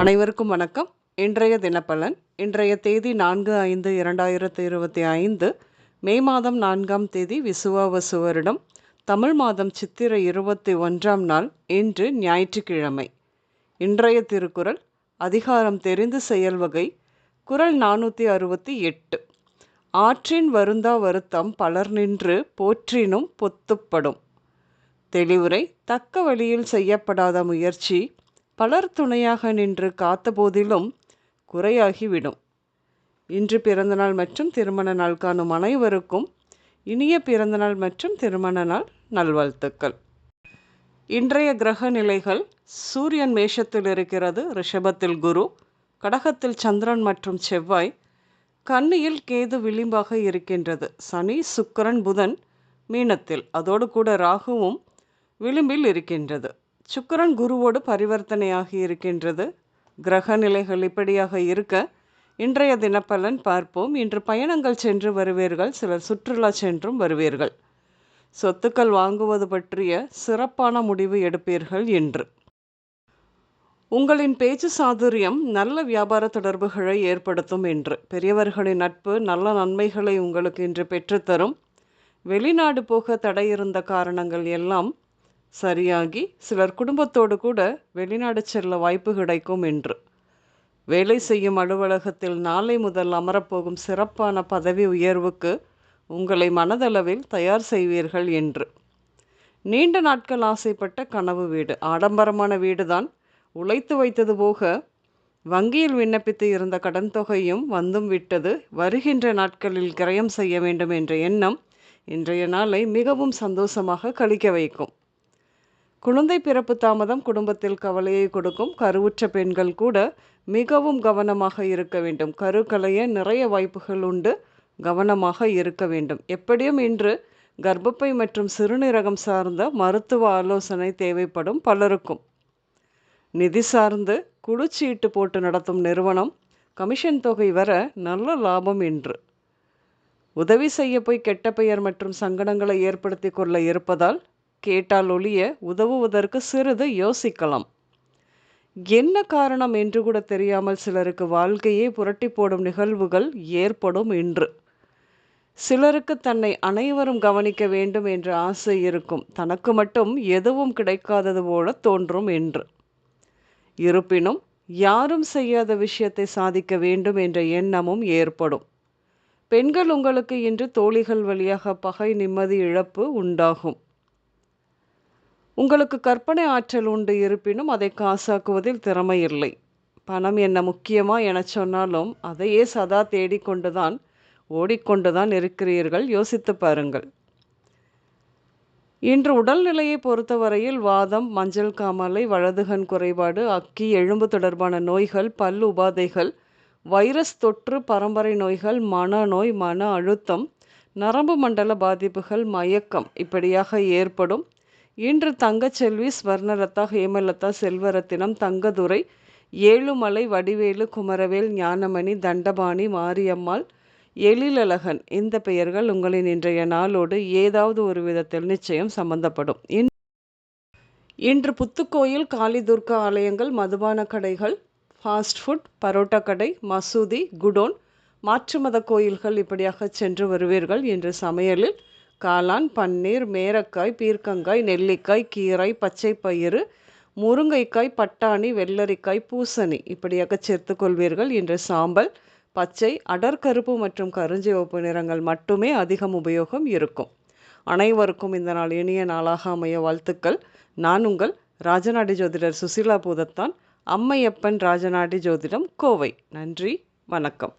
அனைவருக்கும் வணக்கம். இன்றைய தினப்பலன் இன்றைய தேதி நான்கு ஐந்து இரண்டாயிரத்து இருபத்தி ஐந்து மே மாதம் நான்காம் தேதி விசுவாவசு வருடம் தமிழ் மாதம் சித்திரை இருபத்தி ஒன்றாம் நாள் இன்று ஞாயிற்றுக்கிழமை. இன்றைய திருக்குறள் அதிகாரம் தெரிந்து செயல் வகை குரல் நானூற்றி அறுபத்தி எட்டு. ஆற்றின் வருந்தா வருத்தம் பலர் நின்று போற்றினும் பொத்துப்படும். தெளிவுரை தக்க வழியில் செய்யப்படாத முயற்சி பலர் துணையாக நின்று காத்தபோதிலும் குறையாகிவிடும். இன்று பிறந்தநாள் மற்றும் திருமண நாள் காணும் அனைவருக்கும் இனிய பிறந்தநாள் மற்றும் திருமண நாள் நல்வாழ்த்துக்கள். இன்றைய கிரக நிலைகள் சூரியன் மேஷத்தில் இருக்கிறது ரிஷபத்தில் குரு கடகத்தில் சந்திரன் மற்றும் செவ்வாய் கன்னியில் கேது விளிம்பாக இருக்கின்றது. சனி சுக்கரன் புதன் மீனத்தில் அதோடு கூட ராகுவும் விளிம்பில் இருக்கின்றது. சுக்கரன் குருவோடு பரிவர்த்தனையாகி இருக்கின்றது. கிரக நிலைகள் இப்படியாக இருக்க இன்றைய தினப்பலன் பார்ப்போம். இன்று பயணங்கள் சென்று வருவீர்கள் சிலர் சுற்றுலா சென்றும் வருவீர்கள். சொத்துக்கள் வாங்குவது பற்றிய சிறப்பான முடிவு எடுப்பீர்கள் என்று. உங்களின் பேச்சு சாதுரியம் நல்ல வியாபார தொடர்புகளை ஏற்படுத்தும் என்று. பெரியவர்களின் நட்பு நல்ல நன்மைகளை உங்களுக்கு இன்று பெற்றுத்தரும். வெளிநாடு போக தடையிருந்த காரணங்கள் எல்லாம் சரியாகி சிலர் குடும்பத்தோடு கூட வெளிநாடு செல்ல வாய்ப்பு கிடைக்கும் என்று. வேலை செய்யும் அலுவலகத்தில் நாளை முதல் அமரப்போகும் சிறப்பான பதவி உயர்வுக்கு உங்களை மனதளவில் தயார் செய்வீர்கள் என்று. நீண்ட நாட்கள் ஆசைப்பட்ட கனவு வீடு ஆடம்பரமான வீடுதான். உழைத்து வைத்தது போக வங்கியில் விண்ணப்பித்து இருந்த கடன் தொகையும் வந்தும் விட்டது. வருகின்ற நாட்களில் கிரயம் செய்ய வேண்டும் என்ற எண்ணம் இன்றைய நாளை மிகவும் சந்தோஷமாக கழிக்க வைக்கும். குழந்தை பிறப்பு தாமதம் குடும்பத்தில் கவலையை கொடுக்கும் கருவுற்ற பெண்கள் கூட மிகவும் கவனமாக இருக்க வேண்டும். கரு நிறைய வாய்ப்புகள் உண்டு. கவனமாக இருக்க வேண்டும். எப்படியும் இன்று கர்ப்பப்பை மற்றும் சிறுநீரகம் சார்ந்த மருத்துவ ஆலோசனை தேவைப்படும் பலருக்கும். நிதி சார்ந்து குழுச்சீட்டு போட்டு நடத்தும் நிறுவனம் கமிஷன் தொகை வர நல்ல லாபம் என்று உதவி செய்ய போய் கெட்ட பெயர் மற்றும் சங்கடங்களை ஏற்படுத்தி கொள்ள இருப்பதால் கேட்டால் ஒழிய உதவுவதற்கு சிறிது யோசிக்கலாம். என்ன காரணம் என்று கூட தெரியாமல் சிலருக்கு வாழ்க்கையே புரட்டி போடும் நிகழ்வுகள் ஏற்படும் என்று சிலருக்கு தன்னை அனைவரும் கவனிக்க வேண்டும் என்ற ஆசை இருக்கும். தனக்கு மட்டும் எதுவும் கிடைக்காதது போல தோன்றும் என்று இருப்பினும் யாரும் செய்யாத விஷயத்தை சாதிக்க வேண்டும் என்ற எண்ணமும் ஏற்படும். பெண்கள் உங்களுக்கு இன்று தோழிகள் வழியாக பகை நிம்மதி இழப்பு உண்டாகும். உங்களுக்கு கற்பனை ஆற்றல் உண்டு இருப்பினும் அதை காசாக்குவதில் திறமை இல்லை. பணம் என்ன முக்கியமா என சொன்னாலும் அதையே சதா தேடிக்கொண்டுதான் ஓடிக்கொண்டுதான் இருக்கிறீர்கள். யோசித்து பாருங்கள். இன்று உடல்நிலையை பொறுத்தவரையில் வாதம் மஞ்சள் காமாலை வலதுகன் குறைபாடு அக்கி எலும்பு தொடர்பான நோய்கள் பல் உபாதைகள் வைரஸ் தொற்று பரம்பரை நோய்கள் மனநோய் மன அழுத்தம் நரம்பு மண்டல பாதிப்புகள் மயக்கம் இப்படியாக ஏற்படும். இன்று தங்கச்செல்வி ஸ்வர்ணலதா ஹேமலதா செல்வரத்தினம் தங்கதுரை ஏழுமலை வடிவேலு குமரவேல் ஞானமணி தண்டபாணி மாரியம்மாள் எழிலழகன். இந்த பெயர்கள் உங்களின் இன்றைய நாளோடு ஏதாவது ஒரு விதத்தில் நிச்சயம் சம்பந்தப்படும். இன்று புத்துக்கோயில் காளி துர்கா ஆலயங்கள் மதுபான கடைகள் ஃபாஸ்ட் ஃபுட் பரோட்டா கடை மசூதி குடோன் மாற்று மத கோயில்கள் இப்படியாக சென்று வருவீர்கள். இன்று சமையலில் காளான் பன்னீர் மேரக்காய் பீர்க்கங்காய் நெல்லிக்காய் கீரை பச்சை பயிறு முருங்கைக்காய் பட்டாணி வெள்ளரிக்காய் பூசணி இப்படியாக சேர்த்து கொள்வீர்கள். இன்று சாம்பல் பச்சை அடர்கருப்பு மற்றும் கருஞ்சிவப்பு நிறங்கள் மட்டுமே அதிகம் உபயோகம் இருக்கும். அனைவருக்கும் இந்த நாள் இனிய நாளாக அமைய வாழ்த்துக்கள். நான் உங்கள் ராஜநாடி ஜோதிடர் சுசிலா பூதத்தான். அம்மையப்பன் ராஜநாடி ஜோதிடம் கோவை. நன்றி வணக்கம்.